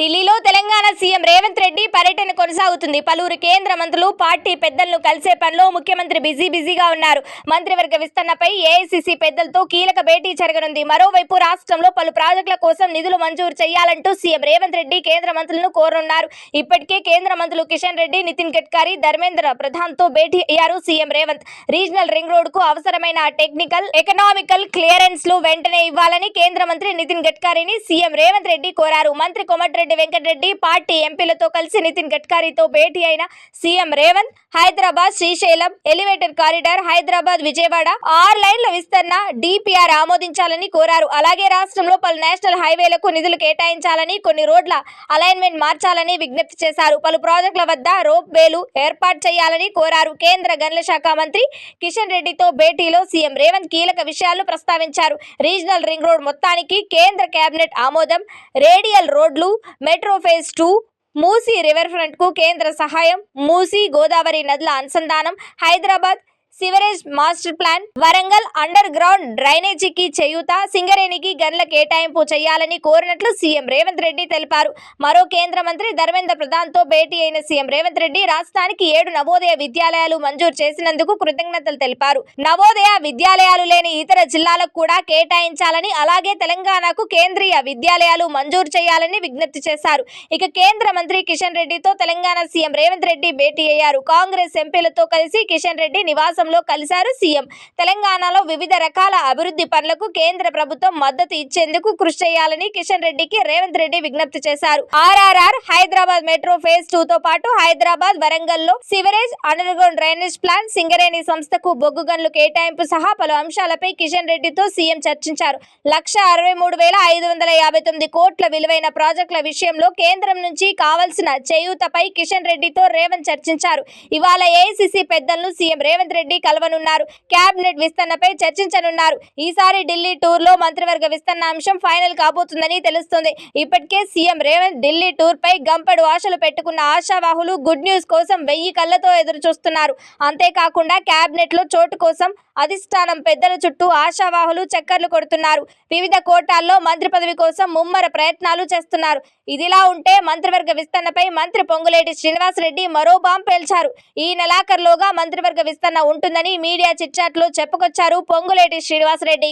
ఢిల్లీలో తెలంగాణ సీఎం రేవంత్ రెడ్డి పర్యటన కొనసాగుతుంది. పలువురు కేంద్ర మంత్రులు పార్టీ పెద్దలను కలిసే పనిలో ముఖ్యమంత్రి బిజీ బిజీగా ఉన్నారు. మంత్రివర్గ విస్తరణపై ఏఐసీసీ పెద్దలతో కీలక భేటీ జరగనుంది. మరోవైపు రాష్ట్రంలో పలు ప్రాజెక్టుల కోసం నిధులు మంజూరు చేయాలంటూ సీఎం రేవంత్ రెడ్డి కేంద్ర మంత్రులను కోరనున్నారు. ఇప్పటికే కేంద్ర మంత్రులు కిషన్ రెడ్డి నితిన్ గడ్కరీ ధర్మేంద్ర ప్రధాన్తో భేటీ అయ్యారు సీఎం రేవంత్. రీజనల్ రింగ్ రోడ్కు అవసరమైన టెక్నికల్ ఎకనామికల్ క్లియరెన్స్లు వెంటనే ఇవ్వాలని కేంద్ర మంత్రి నితిన్ గడ్కరీని సీఎం రేవంత్ రెడ్డి కోరారు. మంత్రి కోమటిరెడ్డి వెంకటరెడ్డి పార్టీ ఎంపీలతో కలిసి నితిన్ గడ్కరీతో భేటీ అయిన CM Revanth Hyderabad Srisailam elevated corridor Hyderabad Vijayawada ఆరు లైన్ల విస్తరణ డిపిఆర్ ఆమోదించాలని కోరారు. అలాగే రాష్ట్రంలో పలు నేషనల్ హైవేలకు నిధులు కేటాయించాలని కొన్ని రోడ్ల అలైన్మెంట్ మార్చాలని విజ్ఞప్తి చేశారు. పలు ప్రాజెక్టుల వద్ద రోప్ వేలు ఏర్పాటు చేయాలని కోరారు. కేంద్ర గనుల శాఖ మంత్రి కిషన్ రెడ్డితో భేటీలో సీఎం రేవంత్ కీలక విషయాలను ప్రస్తావించారు. రీజనల్ రింగ్ రోడ్ మొత్తానికి కేంద్ర కేబినెట్ ఆమోదం. రేడియల్ రోడ్లు metro phase two Musi river ఫ్రంట్కు కేంద్ర సహాయం మూసీ గోదావరి నదుల అనుసంధానం Hyderabad sewerage master plan. Warangal underground డ్రైనేజీకి చేయూత సింగరేణికి గన్ల కేటాయింపు చేయాలని కోరినట్లు సీఎం రేవంత్ రెడ్డి తెలిపారు. మరో కేంద్ర మంత్రి ధర్మేంద్ర ప్రధాన్తో భేటీ అయిన సీఎం రేవంత్ రెడ్డి రాష్ట్రానికి ఏడు నవోదయ విద్యాలయాలు మంజూరు చేసినందుకు కృతజ్ఞతలు తెలిపారు. నవోదయ విద్యాలయాలు లేని ఇతర జిల్లాలకు కూడా కేటాయించాలని అలాగే తెలంగాణకు కేంద్రీయ విద్యాలయాలు మంజూరు చేయాలని విజ్ఞప్తి చేశారు. ఇక కేంద్ర మంత్రి కిషన్ రెడ్డితో తెలంగాణ సీఎం రేవంత్ రెడ్డి భేటీ అయ్యారు. కాంగ్రెస్ ఎంపీలతో కలిసి కిషన్ రెడ్డి నివాసంలో కలిశారు సీఎం. తెలంగాణలో వివిధ రకాల అభివృద్ధి పనులకు కేంద్ర ప్రభుత్వం మద్దతు ఇచ్చేందుకు కృషి చేయాలని కిషన్ రెడ్డికి రేవంత్ రెడ్డి విజ్ఞప్తి చేశారు. RRR Hyderabad metro phase two తో పాటు హైదరాబాద్ వరంగల్లో sewerage underground drainage plan Singareni సంస్థకు బొగ్గు గన్లు కేటాయింపు సహా పలు అంశాలపై కిషన్ రెడ్డితో సీఎం చర్చించారు. లక్ష అరవై మూడు వేల ఐదు వందల యాభై తొమ్మిది కోట్ల విలువైన ప్రాజెక్టుల విషయంలో కేంద్రం నుంచి కావలసిన చేయూతపై కిషన్ రెడ్డితో రేవంత్ చర్చించారు. ఇవాళ ఏఐసిసి పెద్దలను సీఎం రేవంత్ రెడ్డి కలవనున్నారు. కేబినెట్ విస్తరణపై చర్చించనున్నారు. ఈసారి ఢిల్లీ టూర్లో మంత్రివర్గ విస్తరణ అంశం ఫైనల్ కాబోతుందని తెలుస్తుంది. ఇప్పటికే సీఎం రేవంత్ ఢిల్లీ టూర్ పై గంపెడు ఆశలు పెట్టుకున్న ఆశావాహులు గుడ్ న్యూస్ కోసం వెయ్యి కళ్ళతో ఎదురు చూస్తున్నారు అంతేకాకుండా కేబినెట్లో చోటు కోసం అధిష్టానం పెద్దల చుట్టూ ఆశావాహులు చక్కర్లు కొడుతున్నారు. వివిధ కోటాల్లో మంత్రి పదవి కోసం ముమ్మర ప్రయత్నాలు చేస్తున్నారు. ఇదిలా ఉంటే మంత్రివర్గ విస్తరణపై మంత్రి పొంగులేటి శ్రీనివాసరెడ్డి మరో బాంబు పేల్చారు. ఈ నెలాఖరులోగా మంత్రివర్గ విస్తరణ ఉంటుందని మీడియా చిట్చాట్లో చెప్పుకొచ్చారు పొంగులేటి శ్రీనివాసరెడ్డి.